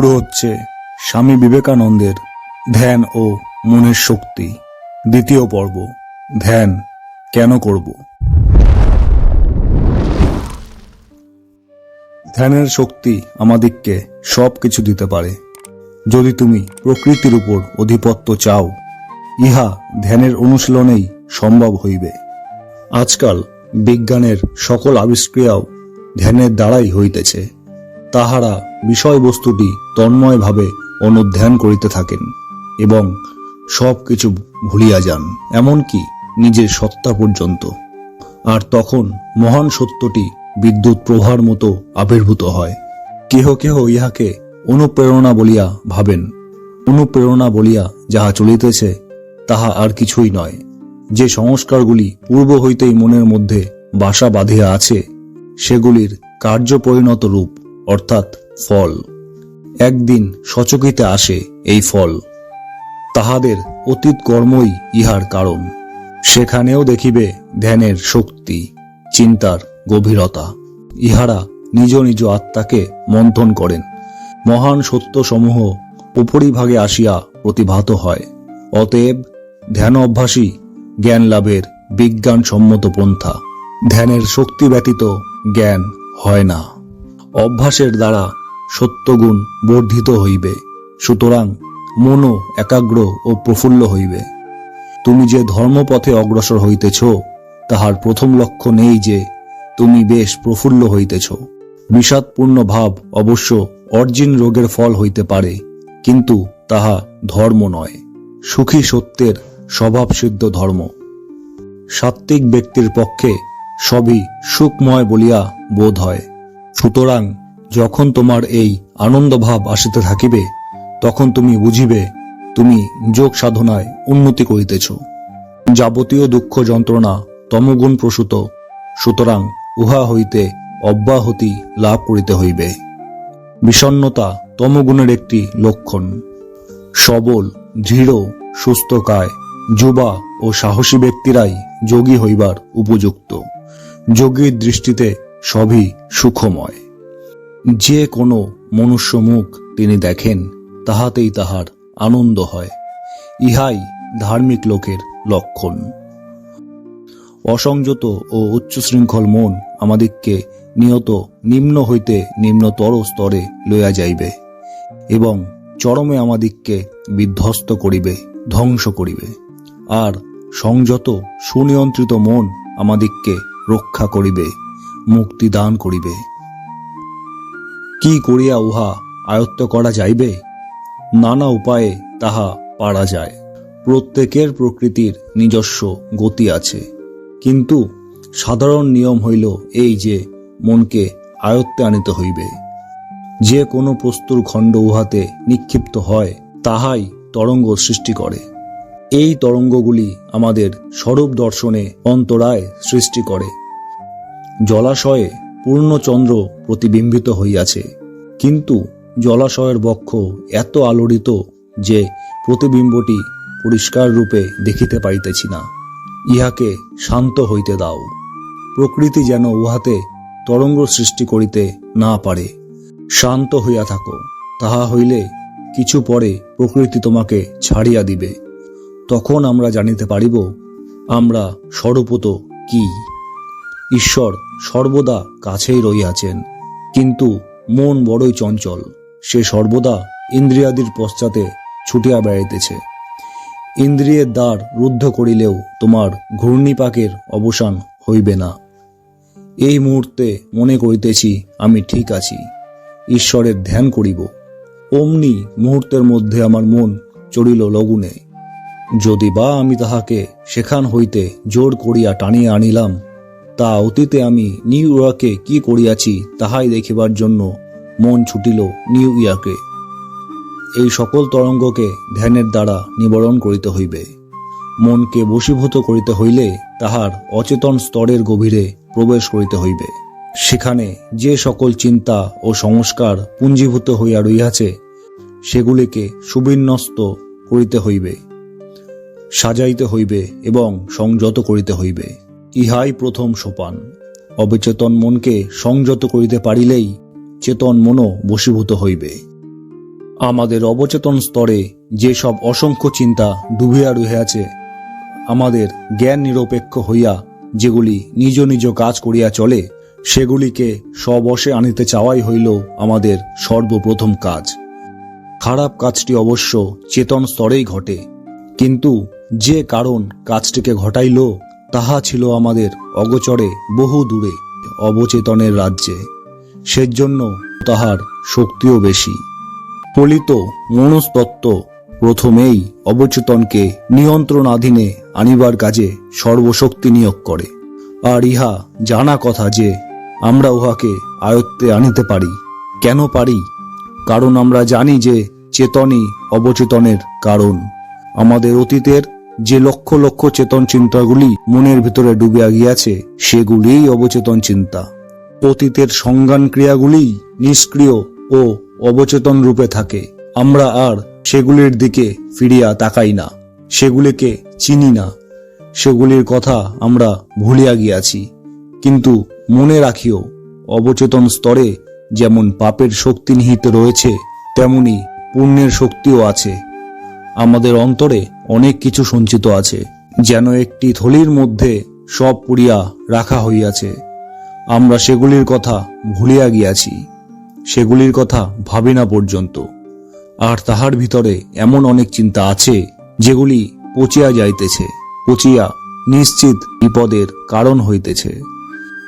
শুরু হচ্ছে স্বামী বিবেকানন্দের ধ্যান ও মনের শক্তি। দ্বিতীয় পর্ব, ধ্যান কেন করব? ধ্যানের শক্তি আমাদিগকে সব কিছু দিতে পারে। যদি তুমি প্রকৃতির উপর অধিপত্য চাও, ইহা ধ্যানের অনুশীলনেই সম্ভব হইবে। আজকাল বিজ্ঞানের সকল আবিষ্ক্রিয়াও ধ্যানের দ্বারাই হইতেছে। তাহারা বিষয়বস্তুটি তন্ময়ভাবে অনুধ্যান করিতে থাকেন এবং সব কিছু ভুলিয়া যান, এমনকি নিজের সত্তা পর্যন্ত। আর তখন মহান সত্যটি বিদ্যুৎ প্রভার মতো আবির্ভূত হয়। কেহ কেহ ইহাকে অনুপ্রেরণা বলিয়া ভাবেন। অনুপ্রেরণা বলিয়া যাহা চলিতেছে, তাহা আর কিছুই নয়। যে সংস্কারগুলি পূর্ব হইতেই মনের মধ্যে বাসা বাঁধিয়া আছে, সেগুলির কার্যপরিণত রূপ, অর্থাৎ ফল। একদিন সচকিতে আসে এই ফল। তাহাদের অতীত কর্মই ইহার কারণ। সেখানেও দেখিবে ধ্যানের শক্তি, চিন্তার গভীরতা। ইহারা নিজ নিজ আত্মাকে মন্থন করেন। মহান সত্যসমূহ উপরিভাগে আসিয়া প্রতিভাত হয়। অতএব ধ্যান অভ্যাসী জ্ঞান লাভের বিজ্ঞানসম্মত পন্থা। ধ্যানের শক্তি ব্যতীত জ্ঞান হয় না। অভ্যাসের দ্বারা সত্যগুণ বর্ধিত হইবে। সুতরাং মনও একাগ্র ও প্রফুল্ল হইবে। তুমি যে ধর্মপথে অগ্রসর হইতেছ, তাহার প্রথম লক্ষ্য নেই যে তুমি বেশ প্রফুল্ল হইতেছ। বিষাদপূর্ণ ভাব অবশ্য অর্জিন রোগের ফল হইতে পারে, কিন্তু তাহা ধর্ম নয়। সুখী সত্যের স্বভাবসিদ্ধ ধর্ম। সাত্ত্বিক ব্যক্তির পক্ষে সবই সুখময় বলিয়া বোধ হয়। সুতরাং যখন তোমার এই আনন্দভাব আসিতে থাকিবে, তখন তুমি বুঝিবে, তুমি যোগ সাধনায় উন্নতি করিতেছ। যাবতীয় দুঃখ যন্ত্রণা তমগুণ প্রসূত, সুতরাং উহা হইতে অব্যাহতি লাভ করিতে হইবে। বিষণ্নতা তমগুণের একটি লক্ষণ। সবল, দৃঢ়, সুস্থকায়, যুবা ও সাহসী ব্যক্তিরাই যোগী হইবার উপযুক্ত। যোগীর দৃষ্টিতে সবই সুখময়। যে কোনো মনুষ্য মুখ তিনি দেখেন, তাহাতেই তাহার আনন্দ হয়। ইহাই ধার্মিক লোকের লক্ষণ। অসংযত ও উচ্চশৃঙ্খল মন আমাদিগকে নিয়ত নিম্ন হইতে নিম্নতর স্তরে লইয়া যাইবে এবং চরমে আমাদিগকে বিধ্বস্ত করিবে, ধ্বংস করিবে। আর সংযত সুনিয়ন্ত্রিত মন আমাদিগকে রক্ষা করিবে, মুক্তি দান করিবে। কি করিয়া উহা আয়ত্ত করা যাইবে? নানা উপায়ে তাহা পারা যায়। প্রত্যেকের প্রকৃতির নিজস্ব গতি আছে। কিন্তু সাধারণ নিয়ম হইল এই যে, মনকে আয়ত্তে আনিতে হইবে। যে কোনো প্রস্তুর খণ্ড উহাতে নিক্ষিপ্ত হয়, তাহাই তরঙ্গ সৃষ্টি করে। এই তরঙ্গগুলি আমাদের স্বরূপ দর্শনে অন্তরায় সৃষ্টি করে। জলাশয়ে পূর্ণচন্দ্র প্রতিবিম্বিত হইয়াছে। কিন্তু জলাশয়ের বক্ষ এত আলোড়িত যে প্রতিবিম্বটি পরিষ্কার রূপে দেখিতে পাইতেছি না। ইহাকে শান্ত হইতে দাও। প্রকৃতি যেন উহাতে তরঙ্গ সৃষ্টি করিতে না পারে। শান্ত হইয়া থাকো, তাহা হইলে কিছু পরে প্রকৃতি তোমাকে ছাড়িয়া দিবে। তখন আমরা জানিতে পারিব, আমরা স্বরূপত কি। ঈশ্বর সর্বদা কাছেই রহিয়াছেন, কিন্তু মন বড়ই চঞ্চল। সে সর্বদা ইন্দ্রিয়াদির পশ্চাতে ছুটিয়া বেড়াইতেছে। ইন্দ্রিয়ের দ্বার রুদ্ধ করিলেও তোমার ঘূর্ণিপাকের অবসান হইবে না। এই মুহূর্তে মনে করিতেছি আমি ঠিক আছি, ঈশ্বরের ধ্যান করিব। অমনি মুহূর্তের মধ্যে আমার মন চড়িল লগুনে। যদি বা আমি তাহাকে সেখান হইতে জোর করিয়া টানিয়া আনিলাম তা অতীতে আমি নিউ ইয়র্কে কি করিয়াছি তাহাই দেখিবার জন্য মন ছুটিল নিউ ইয়র্কে। এই সকল তরঙ্গকে ধ্যানের দ্বারা নিবারণ করিতে হইবে। মনকে বশীভূত করিতে হইলে তাহার অচেতন স্তরের গভীরে প্রবেশ করিতে হইবে। সেখানে যে সকল চিন্তা ও সংস্কার পুঞ্জীভূত হইয়া রইয়াছে, সেগুলিকে সুবিন্যস্ত করিতে হইবে, সাজাইতে হইবে এবং সংযত করিতে হইবে। ইহাই প্রথম সোপান। অবচেতন মনকে সংযত করিতে পারিলেই চেতন মনও বশীভূত হইবে। আমাদের অবচেতন স্তরে যেসব অসংখ্য চিন্তা ডুবিয়া রহিয়াছে, আমাদের জ্ঞান নিরপেক্ষ হইয়া যেগুলি নিজ নিজ কাজ করিয়া চলে, সেগুলিকে স্ববশে আনিতে চাওয়াই হইল আমাদের সর্বপ্রথম কাজ। খারাপ কাজটি অবশ্য চেতন স্তরেই ঘটে, কিন্তু যে কারণ কাজটিকে ঘটাইল তাহা ছিল আমাদের অগচরে বহু দূরে, অবচেতনের রাজ্যে। সেজন্য তাহার শক্তিও বেশি। ফলিত মনস্তত্ত্ব প্রথমেই অবচেতনকে নিয়ন্ত্রণাধীনে আনিবার কাজে সর্বশক্তি নিয়োগ করে। আর ইহা জানা কথা যে, আমরা উহাকে আয়ত্তে আনিতে পারি। কেন পারি? কারণ আমরা জানি যে, চেতনই অবচেতনের কারণ। আমাদের অতীতের যে লক্ষ লক্ষ চেতন চিন্তাগুলি মনের ভিতরে ডুবিয়া গিয়াছে, সেগুলিই অবচেতন চিন্তা। অতীতের সংজ্ঞান ক্রিয়াগুলি নিষ্ক্রিয় ও অবচেতন রূপে থাকে। আমরা আর সেগুলির দিকে ফিরিয়া তাকাই না, সেগুলিকে চিনি না। সেগুলির কথা আমরা ভুলিয়া গিয়াছি। কিন্তু মনে রাখিও, অবচেতন স্তরে যেমন পাপের শক্তি নিহিত রয়েছে, তেমনি পুণ্যের শক্তিও আছে। আমাদের অন্তরে অনেক কিছু সঞ্চিত আছে, যেন একটি থলির মধ্যে সব পুড়িয়া রাখা হইয়াছে। আমরা সেগুলির কথা ভুলিয়া গিয়াছি, সেগুলির কথা ভাবি না পর্যন্ত। আর তাহার ভিতরে এমন অনেক চিন্তা আছে, যেগুলি পচিয়া যাইতেছে, পচিয়া নিশ্চিত বিপদের কারণ হইতেছে।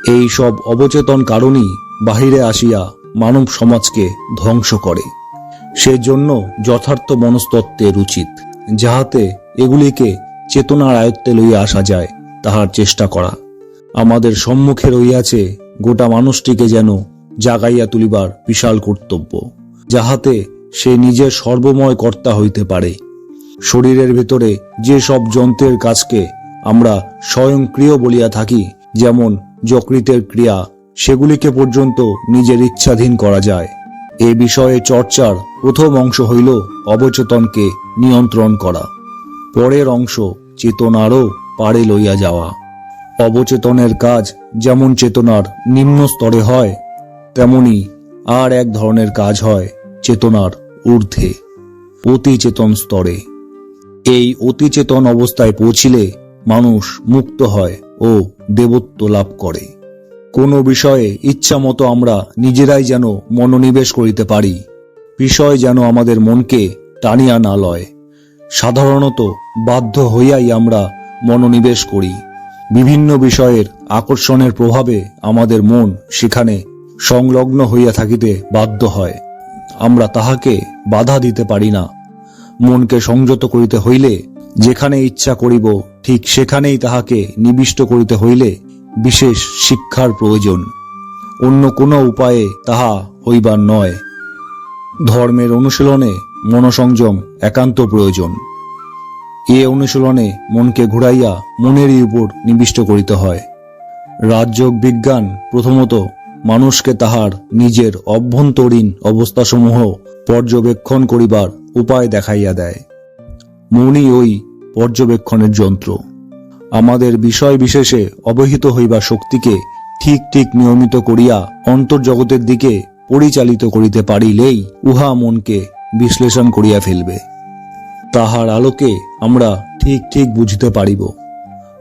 এই সব অবচেতন কারণই বাহিরে আসিয়া মানব সমাজকে ধ্বংস করে। সেজন্য যথার্থ মনস্তত্ত্বের উচিত। যাহাতে এগুলিকে চেতনার আয়ত্তে লইয়া আসা যায়, তাহার চেষ্টা করা। আমাদের সম্মুখে রইয়াছে গোটা মানুষটিকে যেন জাগাইয়া তুলিবার বিশাল কর্তব্য, যাহাতে সে নিজের সর্বময় কর্তা হইতে পারে। শরীরের ভেতরে যে সব যন্ত্রের কাজকে আমরা স্বয়ংক্রিয় বলিয়া থাকি, যেমন যকৃতের ক্রিয়া, সেগুলিকে পর্যন্ত নিজের ইচ্ছাধীন করা যায়। এ বিষয়ে চর্চার প্রথম অংশ হইল অবচেতনকে নিয়ন্ত্রণ করা। পরের অংশ চেতনারও পারে লইয়া যাওয়া। অবচেতনের কাজ যেমন চেতনার নিম্ন স্তরে হয়, তেমনি আর এক ধরনের কাজ হয় চেতনার ঊর্ধ্বে, অতিচেতন স্তরে। এই অতিচেতন অবস্থায় পৌঁছিলে মানুষ মুক্ত হয় ও দেবত্ব লাভ করে। কোনো বিষয়ে ইচ্ছা মতো আমরা নিজেরাই যেন মনোনিবেশ করিতে পারি। বিষয় যেন আমাদের মনকে টানিয়া না লয়। সাধারণত বাধ্য হইয়াই আমরা মনোনিবেশ করি। বিভিন্ন বিষয়ের আকর্ষণের প্রভাবে আমাদের মন সেখানে সংলগ্ন হইয়া থাকিতে বাধ্য হয়। আমরা তাহাকে বাধা দিতে পারি না। মনকে সংযত করিতে হইলে যেখানে ইচ্ছা করিব ঠিক সেখানেই তাহাকে নিবিষ্ট করিতে হইলে বিশেষ শিক্ষার প্রয়োজন। অন্য কোনো উপায়ে তাহা হইবার নয়। ধর্মের অনুশীলনে মনসংযম একান্ত প্রয়োজন। এ অনুশীলনে মনকে ঘুরাইয়া মনেরই উপর নিবিষ্ট করিতে হয়। রাজযোগ বিজ্ঞান প্রথমত মানুষকে তাহার নিজের অভ্যন্তরীণ অবস্থাসমূহ পর্যবেক্ষণ করিবার উপায় দেখাইয়া দেয়। মনই ওই পর্যবেক্ষণের যন্ত্র। আমাদের বিষয় বিশেষে অবহিত হইবা শক্তিকে ঠিক ঠিক নিয়মিত করিয়া অন্তর্জগতের দিকে পরিচালিত করিতে পারিলেই উহা মনকে বিশ্লেষণ করিয়া ফেলবে। তাহার আলোকে আমরা ঠিক ঠিক বুঝিতে পারিব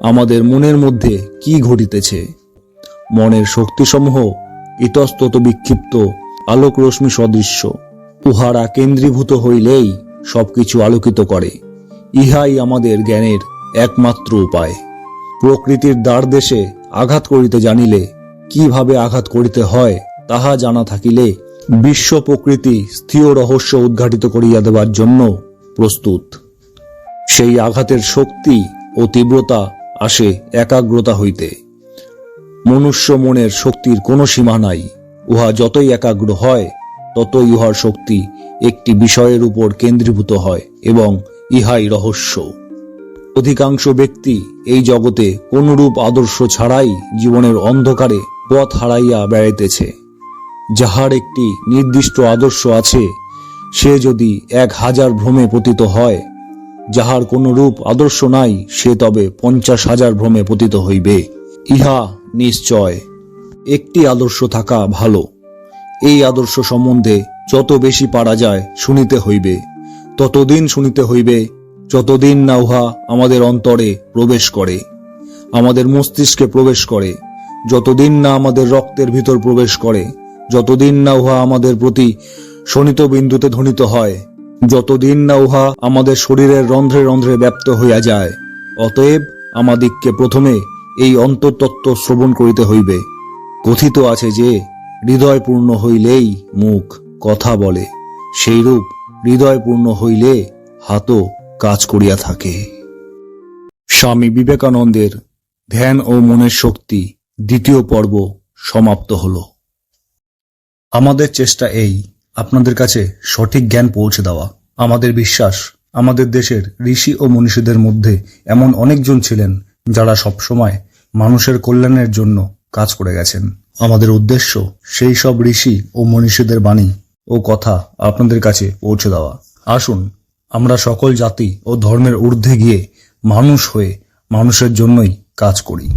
আমাদের মনের মধ্যে কি ঘটিতেছে। মনের শক্তিসমূহ ইতস্তত বিক্ষিপ্ত আলোক রশ্মি সদৃশ্য, উহারা কেন্দ্রীভূত হইলেই সবকিছু আলোকিত করে, ইহাই আমাদের জ্ঞানের একমাত্র উপায়। প্রকৃতির দ্বার দেশে আঘাত করিতে জানিলে কীভাবে আঘাত করিতে হয় তাহা জানা থাকিলে বিশ্ব প্রকৃতি স্থির রহস্য উদ্ঘাটিত করিয়া দেবার জন্য প্রস্তুত। সেই আঘাতের শক্তি ও তীব্রতা আসে একাগ্রতা হইতে। মনুষ্য মনের শক্তির কোনো সীমা নাই, উহা যতই একাগ্র হয়, ততই উহার শক্তি একটি বিষয়ের উপর কেন্দ্রীভূত হয় এবং ইহাই রহস্য। অধিকাংশ ব্যক্তি এই জগতে কোনরূপ আদর্শ ছাড়াই জীবনের অন্ধকারে পথ হারাইয়া বেড়াইতেছে। যাহার একটি নির্দিষ্ট আদর্শ আছে, সে যদি এক হাজার ভ্রমে পতিত হয়, যাহার কোন রূপ আদর্শ নাই, সে তবে পঞ্চাশ হাজার ভ্রমে পতিত হইবে। ইহা নিশ্চয়। একটি আদর্শ থাকা ভালো। এই আদর্শ সম্বন্ধে যত বেশি পারা যায়, শুনিতে হইবে। ততদিন শুনিতে হইবে যতদিন না উহা আমাদের অন্তরে প্রবেশ করে, আমাদের মস্তিষ্কে প্রবেশ করে, যতদিন না আমাদের রক্তের ভিতর প্রবেশ করে, যতদিন না উহা আমাদের প্রতি শোণিত বিন্দুতে ধ্বনিত হয়, যতদিন না উহা আমাদের শরীরের রন্ধ্রে রন্ধ্রে ব্যাপ্ত হইয়া যায়, অতএব আমাদিগকে প্রথমে এই অন্তর্তত্ত্ব শ্রবণ করিতে হইবে। কথিত আছে যে হৃদয় পূর্ণ হইলেই মুখ কথা বলে, সেইরূপ হৃদয় পূর্ণ হইলে হাতও কাজ করিয়া থাকে। স্বামী বিবেকানন্দের ধ্যান ও মনের শক্তি দ্বিতীয় পর্ব সমাপ্ত হল। আমাদের চেষ্টা এই, আপনাদের কাছে সঠিক জ্ঞান পৌঁছে দেওয়া। আমাদের বিশ্বাস, আমাদের দেশের ঋষি ও মনীষীদের মধ্যে এমন অনেকজন ছিলেন যারা সবসময় মানুষের কল্যাণের জন্য কাজ করে গেছেন। আমাদের উদ্দেশ্য সেই সব ঋষি ও মনীষীদের বাণী ও কথা আপনাদের কাছে পৌঁছে দেওয়া। আসুন আমরা সকল জাতি ও ধর্মের ঊর্ধ্বে গিয়ে মানুষ হয়ে মানুষের জন্যই কাজ করি।